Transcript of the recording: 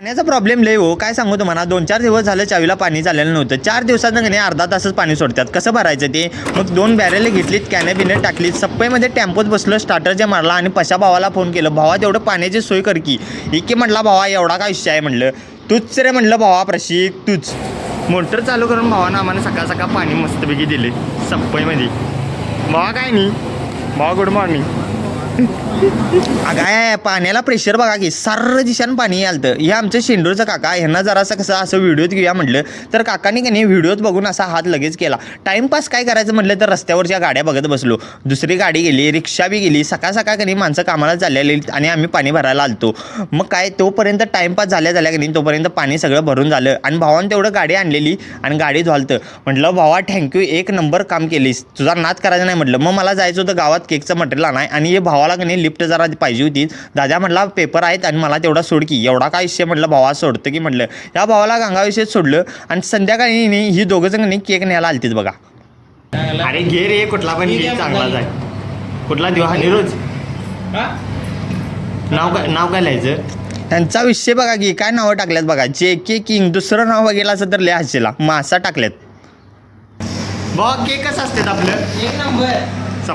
पाण्याचा प्रॉब्लेम लय हो. काय सांगू तुम्हाला? दोन चार दिवस झालं चावीला पाणी झालेलं नव्हतं. चार दिवसात नाही अर्धा तासच पाणी सोडतात. कसं भरायचं ते? मग दोन बॅरेल घेतलीत कॅने बिने टाकलीत सप्पईमध्ये टेम्पोत बसलो स्टार्टर जे मारला आणि पशा भावाला फोन केलं भावा तेवढं पाण्याची सोय कर की. इके म्हटला भावा एवढा काय विषय आहे? म्हणलं तूच रे म्हणलं भावा प्रशिक तूच. मोटर चालू करून भावानं आम्हाला सकाळ सकाळ पाणी मस्तपैकी दिले सप्पईमध्ये. भावा काय नाही? भावा गुड मॉर्निंग काय पाण्याला प्रेशर बघा की सर्र दिशान पाणी आलतं हे आमचं शेंडूरचं काका ह्यांना जरासं कसं असं व्हिडिओत घेऊया म्हटलं तर काकाने की नाही व्हिडिओत बघून असा हात लगेच केला. टाइमपास काय करायचं म्हटलं तर रस्त्यावरच्या गाड्या बघत बसलो. दुसरी गाडी गेली रिक्षा बी गेली सकाळ सकाळ कनी माणसं कामाला चाललेली आणि आम्ही पाणी भरायला आलतो. मग काय तोपर्यंत टाईमपास झाल्या झाल्या की नाही तोपर्यंत पाणी सगळं भरून झालं. आणि भावानं तेवढं गाडी आणलेली आणि गाडी धुवालतं. म्हटलं भावा थँक्यू एक नंबर काम केलीस. तुझा नाद करायचा नाही म्हटलं. मग मला जायचं होतं गावात केकचं मटेरियल आणाय आणि हे भावा भावाला की नाही लिफ्ट जरा पाहिजे होती. दादा म्हटला पेपर आहेत आणि मला तेवढा सोड की. एवढा काय विषय म्हटलं भावा सोडतं की म्हटलं. या भावाला गंगाविषयीच सोडलं आणि संध्याकाळी नाही ही दोघं जण नाही केक न्यायला आलतीत बघा. अरे घे रे कुठला पण चांगलाच आहे. कुठला देऊ? हा निरोज. नाव काय नाव काय लिहायचं? त्यांचा विषय बघा की काय नावं टाकल्यात बघा. जे के किंग दुसरं नाव बघितलं असं तर लिहा हसेला. मासा टाकल्यात. बघ केक कसं असतात आपलं? एक नंबर.